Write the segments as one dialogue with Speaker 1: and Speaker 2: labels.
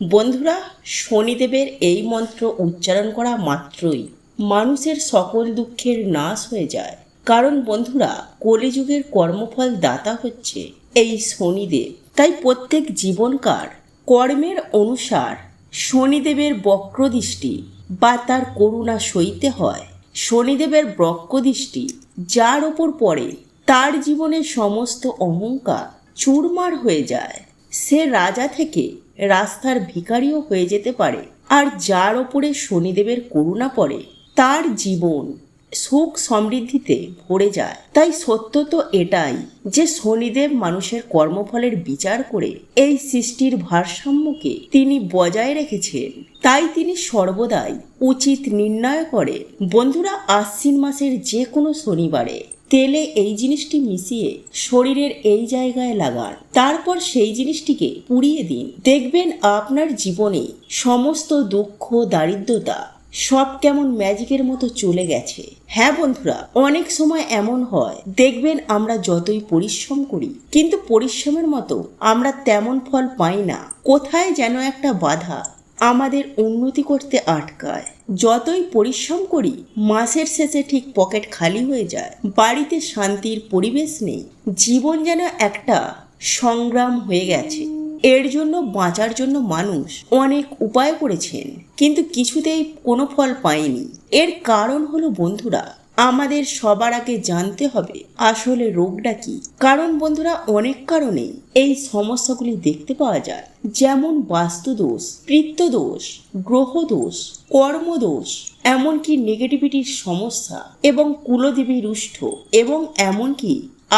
Speaker 1: বন্ধুরা, শনিদেবের এই মন্ত্র উচ্চারণ করা মাত্রই মানুষের সকল দুঃখের নাশ হয়ে যায়। কারণ বন্ধুরা, কলিযুগের কর্মফল দাতা হচ্ছে এই শনিদেব। তাই প্রত্যেক জীবনকার কর্মের অনুসার শনিদেবের বক্রদৃষ্টি বা তার করুণা সইতে হয়। শনিদেবের বক্রদৃষ্টি, যার ওপর পড়ে তার জীবনের সমস্ত অহংকার চুরমার হয়ে যায়। সে রাজা থেকে রাস্তার ভিখারিও হয়ে যেতে পারে। আর যার ওপরে শনিদেবের করুণা পড়ে, তার জীবন সুখ সমৃদ্ধিতে ভরে যায়। তাই সত্য তো এটাই যে শনিদেব মানুষের কর্মফলের বিচার করে এই সৃষ্টির ভারসাম্যকে তিনি বজায় রেখেছেন। তাই তিনি সর্বদাই উচিত নির্ণয় করে। বন্ধুরা, আশ্বিন মাসের যে কোনো শনিবারে তেলে এই জিনিসটি মিশিয়ে শরীরের এই জায়গায় লাগান। তারপর সেই জিনিসটিকে পুড়িয়ে দিন। দেখবেন আপনার জীবনে সমস্ত দুঃখ, দারিদ্রতা সব কেমন ম্যাজিকের মতো চলে গেছে। হ্যাঁ বন্ধুরা, অনেক সময় এমন হয়, দেখবেন আমরা যতই পরিশ্রম করি, কিন্তু পরিশ্রমের মতো আমরা তেমন ফল পাই না। কোথায় যেন একটা বাধা আমাদের উন্নতি করতে আটকায়। যতই পরিশ্রম করি, মাসের শেষে ঠিক পকেট খালি হয়ে যায়। বাড়িতে শান্তির পরিবেশ নেই। জীবন যেন একটা সংগ্রাম হয়ে গেছে। এর জন্য বাঁচার জন্য মানুষ অনেক উপায় করেছেন, কিন্তু কিছুতেই কোনো ফল পায়নি। এর কারণ হলো বন্ধুরা আমাদের সবার আগে জানতে হবে আসলে রোগটা কি। কারণ বন্ধুরা, অনেক কারণেই এই সমস্যাগুলি দেখতে পাওয়া যায়। যেমন বাস্তুদোষ, পিত্তদোষ, গ্রহদোষ, কর্মদোষ, এমনকি নেগেটিভিটির সমস্যা এবং কুলদেবী রুষ্ট এবং এমনকি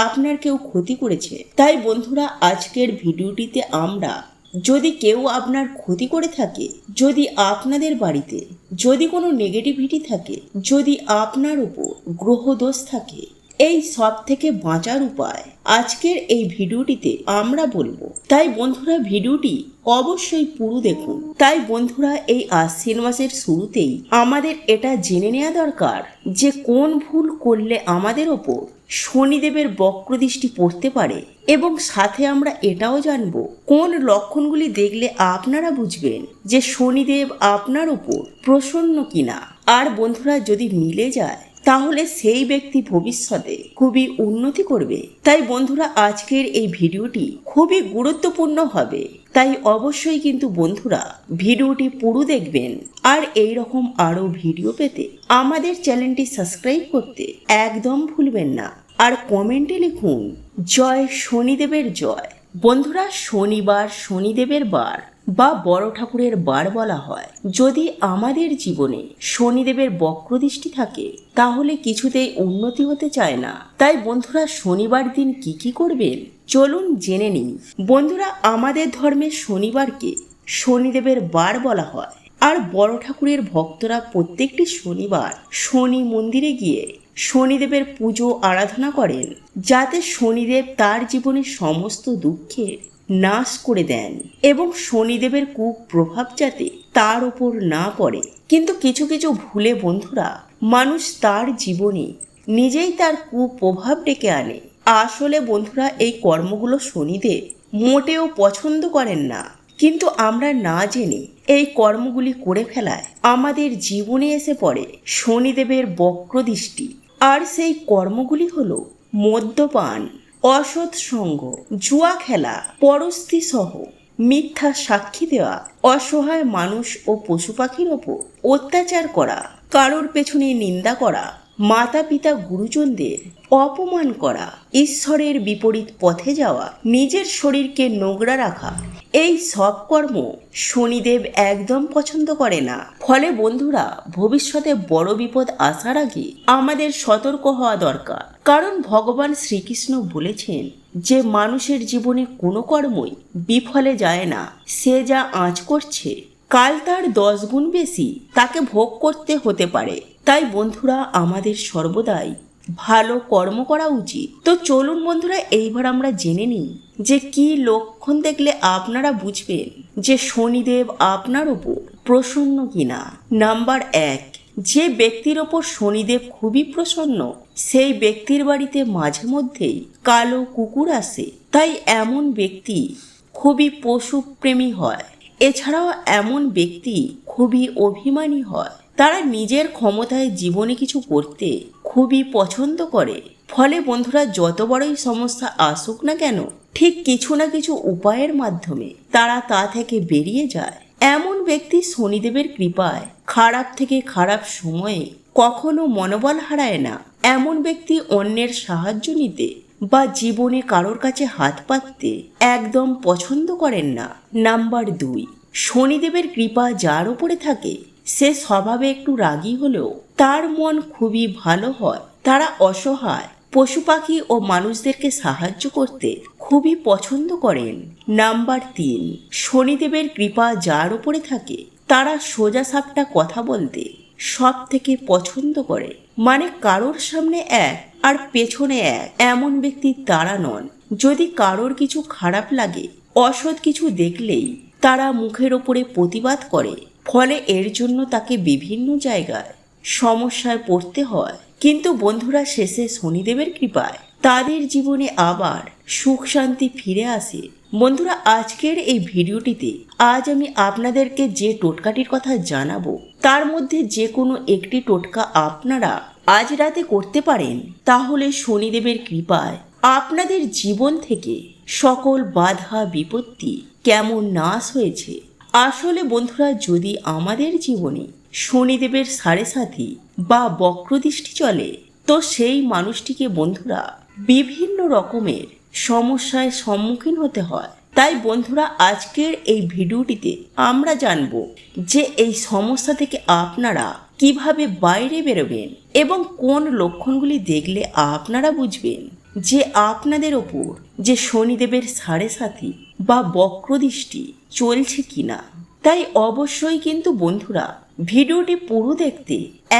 Speaker 1: আপনার কেউ ক্ষতি করেছে। তাই বন্ধুরা, আজকের ভিডিওটিতে আমরা যদি কেউ আপনার ক্ষতি করে থাকে, যদি আপনাদের বাড়িতে যদি কোনো নেগেটিভিটি থাকে, যদি আপনার উপর গ্রহদোষ থাকে এই সব থেকে বাঁচার উপায়। আজকের এই ভিডিওটিতে আমরা বলব, তাই বন্ধুরা ভিডিওটি অবশ্যই পুরো দেখুন। তাই বন্ধুরা এই আশ্বিন মাসের শুরুতেই আমাদের এটা জেনে নেওয়া দরকার যে কোন ভুল করলে আমাদের ওপর শনিদেবের বক্রদৃষ্টি পড়তে পারে এবং সাথে আমরা এটাও জানব, কোন লক্ষণগুলি দেখলে আপনারা বুঝবেন যে শনিদেব আপনার ওপর প্রসন্ন কিনা। আর বন্ধুরা যদি মিলে যায় তাহলে সেই ব্যক্তি ভবিষ্যতে খুবই উন্নতি করবে। তাই বন্ধুরা, আজকের এই ভিডিওটি খুবই গুরুত্বপূর্ণ হবে। তাই অবশ্যই কিন্তু বন্ধুরা ভিডিওটি পুরো দেখবেন আর এই রকম আরও ভিডিও পেতে আমাদের চ্যানেলটি সাবস্ক্রাইব করতে একদম ভুলবেন না। আর কমেন্টে লিখুন, জয় শনিদেবের জয়। বন্ধুরা, শনিবার শনিদেবের বার। বা বড় ঠাকুরের বার বলা হয়। যদি আমাদের জীবনে শনিদেবের বক্রদৃষ্টি থাকে, তাহলে কিছুতেই উন্নতি হতে চায় না। তাই বন্ধুরা, শনিবার দিন কি কি করবেন? চলুন জেনে নিন বন্ধুরা, আমাদের ধর্মে শনিবারকে শনিদেবের বার বলা হয়। আর বড় ঠাকুরের ভক্তরা প্রত্যেকটি শনিবার শনি মন্দিরে গিয়ে শনিদেবের পুজো, আরাধনা করেন। যাতে শনিদেব তার জীবনের সমস্ত দুঃখের নাশ করে দেন এবং শনিদেবের কুক প্রভাব যাতে তার ওপর না পড়ে। কিন্তু কিছু কিছু ভুলে বন্ধুরা, মানুষ তার জীবনে নিজেই তার কুপ্রভাব ডেকে আনে। আসলে বন্ধুরা, এই কর্মগুলো শনিদেব মোটেও পছন্দ করেন না। কিন্তু আমরা না জেনে এই কর্মগুলি করে ফেলায় আমাদের জীবনে এসে পড়ে শনিদেবের বক্রদৃষ্টি। আর সেই কর্মগুলি হলো মদ্যপান। অসৎ সঙ্গ, জুয়া খেলা পরস্তি সহ, মিথ্যা সাক্ষী দেওয়া, অসহায় মানুষ ও পশু পাখির ওপর অত্যাচার করা, কারোর পেছনে নিন্দা করা মাতা পিতা গুরুজনদের অপমান করা, ঈশ্বরের বিপরীত পথে যাওয়া, নিজের শরীরকে নোংরা রাখা, এই সব কর্ম শনিদেব একদম পছন্দ করে না। ফলে বন্ধুরা, ভবিষ্যতে বড় বিপদ আসার আগে আমাদের সতর্ক হওয়া দরকার। কারণ ভগবান শ্রীকৃষ্ণ বলেছেন যে, মানুষের জীবনে কোনো কর্মই বিফলে যায় না। সে যা আঁচ করছে কাল তার দশ গুণ বেশি। তাকে ভোগ করতে হতে পারে। তাই বন্ধুরা, আমাদের সর্বদাই ভালো কর্ম করা উচিত। তো চলুন বন্ধুরা, এইবার আমরা জেনে নিই যে কি লক্ষণ দেখলে আপনারা বুঝবেন যে শনিদেব আপনার ওপর প্রসন্ন কিনা। নাম্বার এক, যে ব্যক্তির ওপর শনিদেব খুবই প্রসন্ন, সেই ব্যক্তির বাড়িতে মাঝে মধ্যেই কালো কুকুর আসে। তাই এমন ব্যক্তি খুবই পশুপ্রেমী হয়। এছাড়াও এমন ব্যক্তি খুবই অভিমানী হয়। তারা নিজের ক্ষমতায় জীবনে কিছু করতে খুবই পছন্দ করে। ফলে বন্ধুরা, যত বড়ই সমস্যা আসুক না কেন, ঠিক কিছু না কিছু উপায়ের মাধ্যমে তারা তা থেকে বেরিয়ে যায়। এমন ব্যক্তি শনিদেবের কৃপায় খারাপ থেকে খারাপ সময়ে কখনো মনোবল হারায় না। এমন ব্যক্তি অন্যের সাহায্য নিতে বা জীবনে কারোর কাছে হাত পাততে একদম পছন্দ করেন না। নাম্বার দুই, শনিদেবের কৃপা যার উপরে থাকে, সে স্বভাবে একটু রাগী হলেও তার মন খুবই ভালো হয়। তারা অসহায়, পশু পাখি ও মানুষদেরকে সাহায্য করতে খুবই পছন্দ করেন। নাম্বার তিন, শনিদেবের কৃপা যার উপরে থাকে, তারা সোজা সাপটা কথা বলতে সব থেকে পছন্দ করে। মানে কারোর সামনে এক আর পেছনে এক। এমন ব্যক্তি তারা নন। যদি কারোর কিছু খারাপ লাগে, অসৎ কিছু দেখলেই তারা মুখের ওপরে প্রতিবাদ করে। ফলে এর জন্য তাকে বিভিন্ন জায়গায় সমস্যায় পড়তে হয়। কিন্তু বন্ধুরা, শেষে শনিদেবের কৃপায় তাদের জীবনে আবার সুখ শান্তি ফিরে আসে। বন্ধুরা, আজকের এই ভিডিওটিতে আজ আমি আপনাদেরকে যে টোটকাটির কথা জানাব তার মধ্যে যে কোনো একটি টোটকা আপনারা আজ রাতে করতে পারেন, তাহলে শনিদেবের কৃপায় আপনাদের জীবন থেকে সকল বাধা, বিপত্তি কেমন নাশ হয়েছে? আসলে বন্ধুরা, যদি আমাদের জীবনে শনিদেবের সাড়ে সাথী বা বক্রদৃষ্টি চলে, তো সেই মানুষটিকে বন্ধুরা বিভিন্ন রকমের সমস্যায় সম্মুখীন হতে হয়। তাই বন্ধুরা, আজকের এই ভিডিওটিতে আমরা জানব যে এই সমস্যা থেকে আপনারা কীভাবে বাইরে বেরোবেন এবং কোন লক্ষণগুলি দেখলে আপনারা বুঝবেন? যে আপনাদের ওপর যে শনিদেবের সাড়ে সাথী বা বক্রদৃষ্টি চলছে কিনা। তাই অবশ্যই কিন্তু বন্ধুরা, ভিডিওটি পুরো দেখতে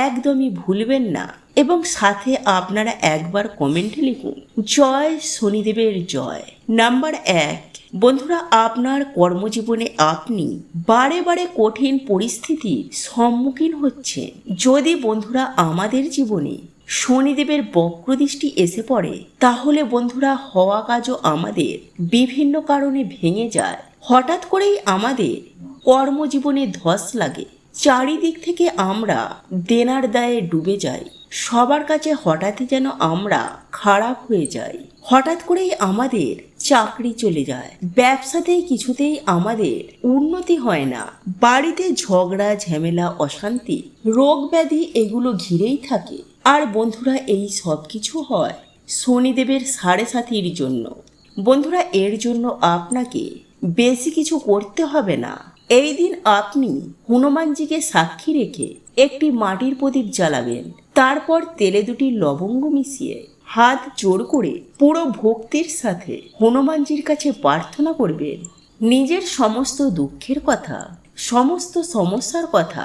Speaker 1: একদমই ভুলবেন না এবং সাথে আপনারা একবার কমেন্টে লিখুন, জয় শনিদেবের জয়। নাম্বার এক বন্ধুরা, আপনার কর্মজীবনে আপনি বারে বারে কঠিন পরিস্থিতির সম্মুখীন হচ্ছেন। যদি বন্ধুরা আমাদের জীবনে শনিদেবের বক্রদৃষ্টি এসে পড়ে, তাহলে বন্ধুরা, হওয়া কাজও আমাদের বিভিন্ন কারণে ভেঙে যায়। হঠাৎ করেই আমাদের কর্মজীবনে ধস লাগে। চারিদিক থেকে আমরা দেনার দায়ে ডুবে যাই। সবার কাছে হঠাৎই যেন আমরা খারাপ হয়ে যাই। হঠাৎ করেই আমাদের চাকরি চলে যায়। ব্যবসাতেই কিছুতেই আমাদের উন্নতি হয় না। বাড়িতে ঝগড়া, ঝামেলা, অশান্তি, রোগ ব্যাধি এগুলো ঘিরেই থাকে। আর বন্ধুরা, এই সব কিছু হয় শনিদেবের সাড়ে সাথীর জন্য। বন্ধুরা, এর জন্য আপনাকে বেশি কিছু করতে হবে না। এই দিন আপনি হনুমানজিকে সাক্ষী রেখে একটি মাটির প্রদীপ জ্বালাবেন। তারপর তেলে দুটি লবঙ্গ মিশিয়ে হাত জোর করে পুরো ভক্তির সাথে হনুমানজির কাছে প্রার্থনা করবেন। নিজের সমস্ত দুঃখের কথা, সমস্ত সমস্যার কথা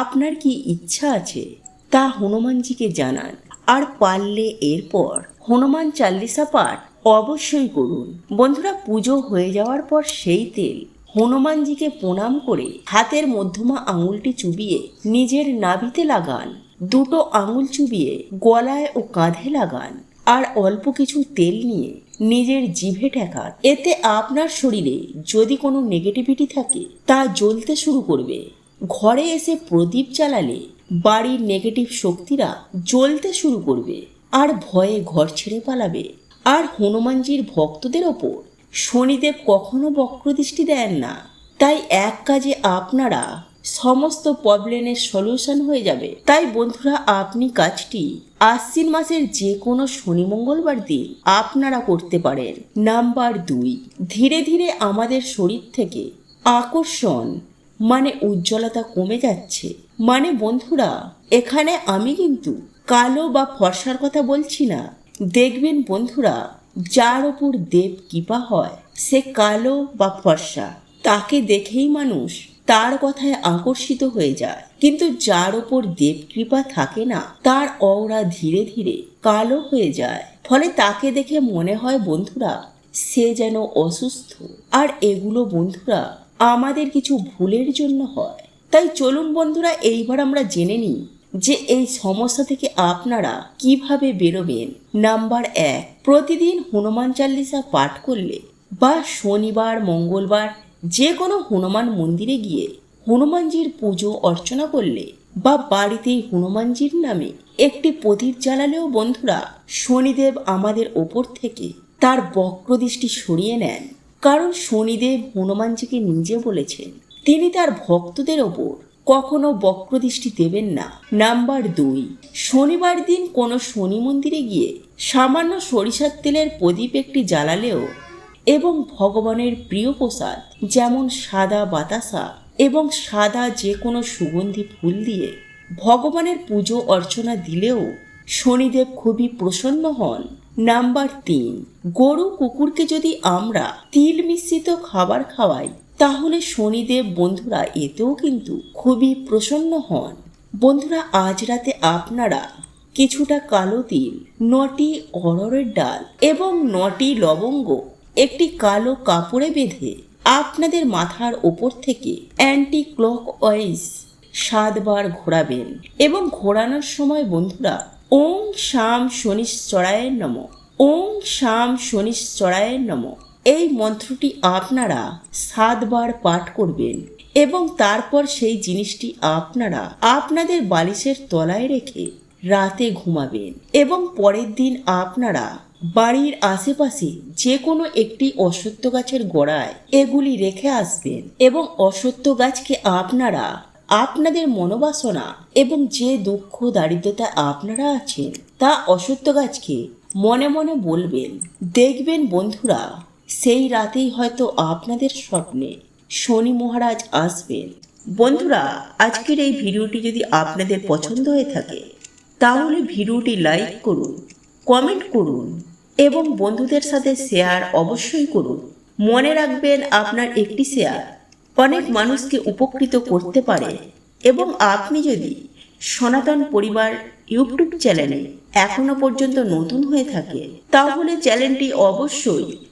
Speaker 1: আপনার কি ইচ্ছা আছে তা হনুমানজিকে জানান। আর পারলে এরপর হনুমান চাল্লিশা পাঠ অবশ্যই করুন। বন্ধুরা, পুজো হয়ে যাওয়ার পর সেই তেল হনুমানজিকে প্রণাম করে হাতের মধ্যমা আঙুলটি চুবিয়ে নিজের নাভিতে লাগান। দুটো আঙুল চুবিয়ে গলায় ও কাঁধে লাগান আর অল্প কিছু তেল নিয়ে নিজের জিভে ঠেকান। এতে আপনার শরীরে যদি কোনো নেগেটিভিটি থাকে, তা জ্বলতে শুরু করবে। ঘরে এসে প্রদীপ জ্বালালে বাড়ির নেগেটিভ শক্তিরা জ্বলতে শুরু করবে আর ভয়ে ঘর ছেড়ে পালাবে। আর হনুমানজির ভক্তদের ওপর শনিদেব কখনো বক্রদৃষ্টি দেন না। তাই এক কাজে আপনারা সমস্ত প্রবলেমের সলিউশন হয়ে যাবে। তাই বন্ধুরা, আপনি কাজটি আশ্বিন মাসের যে কোনো শনি মঙ্গলবার দিন আপনারা করতে পারেন। নাম্বার দুই, ধীরে ধীরে আমাদের শরীর থেকে আকর্ষণ মানে উজ্জ্বলতা কমে যাচ্ছে। মানে বন্ধুরা, এখানে আমি কিন্তু কালো বা ফর্সার কথা বলছি না। দেখবেন বন্ধুরা যার ওপর দেব কৃপা হয়, সে কালো বা ফর্সা, তাকে দেখেই মানুষ তার কথায় আকর্ষিত হয়ে যায়। কিন্তু যার ওপর দেব কৃপা থাকে না, তার অওরা ধীরে ধীরে কালো হয়ে যায়। ফলে তাকে দেখে মনে হয়, বন্ধুরা, সে যেন অসুস্থ। আর এগুলো, বন্ধুরা, আমাদের কিছু ভুলের জন্য হয়। তাই চলুন, বন্ধুরা, এইবার আমরা জেনে নিই যে এই সমস্যা থেকে আপনারা কীভাবে বেরোবেন? নাম্বার এক, প্রতিদিন হনুমান চাল্লিশা পাঠ করলে বা শনিবার, মঙ্গলবার যে কোনো হনুমান মন্দিরে গিয়ে হনুমানজির পুজো, অর্চনা করলে বা বাড়িতেই হনুমানজির নামে একটি প্রদীপ জ্বালালেও বন্ধুরা, শনিদেব আমাদের ওপর থেকে তার বক্রদৃষ্টি সরিয়ে নেন। কারণ শনিদেব হনুমানজিকে নিজে বলেছেন, তিনি তার ভক্তদের ওপর কখনো বক্রদৃষ্টি দেবেন না। নাম্বার দুই, শনিবার দিন কোনো শনি মন্দিরে গিয়ে সামান্য সরিষার তেলের প্রদীপ একটি জ্বালালেও এবং ভগবানের প্রিয় প্রসাদ, যেমন সাদা বাতাসা এবং সাদা যে কোনো সুগন্ধি ফুল দিয়ে ভগবানের পুজো অর্চনা দিলেও শনিদেব খুবই প্রসন্ন হন। নাম্বার তিন, গরু কুকুরকে যদি আমরা তিল মিশ্রিত খাবার খাওয়াই তাহলে শনিদেব বন্ধুরা, এতেও কিন্তু খুবই প্রসন্ন হন। বন্ধুরা, আজ রাতে আপনারা কিছুটা কালো তিল, নটি অরড়ের ডাল এবং নটি লবঙ্গ, একটি কালো কাপড়ে বেঁধে আপনাদের মাথার ওপর থেকে অ্যান্টি ক্লক ওয়াইজ সাতবার ঘোরাবেন এবং ঘোরানোর সময় বন্ধুরা ওং শাম শনিশ্চরায়ের নম ওং শাম শনিশ্চরায়ের নম। এই মন্ত্রটি আপনারা সাতবার পাঠ করবেন এবং তারপর সেই জিনিসটি আপনারা আপনাদের বালিশের তলায় রেখে রাতে ঘুমাবেন এবং পরের দিন আপনারা বাড়ির আশেপাশে যে কোনো একটি অসত্য গাছের গোড়ায় এগুলি রেখে আসবেন এবং অসত্য গাছকে আপনারা আপনাদের মনোবাসনা এবং যে দুঃখ দারিদ্রতা আপনারা আছেন তা অসত্য গাছকে মনে মনে বলবেন, দেখবেন বন্ধুরা সেই রাতেই হয়তো আপনাদের স্বপ্নে শনি মহারাজ আসবেন। বন্ধুরা, আজকের এই ভিডিওটি যদি আপনাদের পছন্দ হয়ে থাকে, তাহলে ভিডিওটি লাইক করুন, কমেন্ট করুন এবং বন্ধুদের সাথে শেয়ার অবশ্যই করুন। মনে রাখবেন, আপনার একটি শেয়ার অনেক মানুষকে উপকৃত করতে পারে এবং আপনি যদি সনাতন পরিবার ইউটিউব চ্যানেলে এখনও পর্যন্ত নতুন হয়ে থাকে, তাহলে চ্যানেলটি অবশ্যই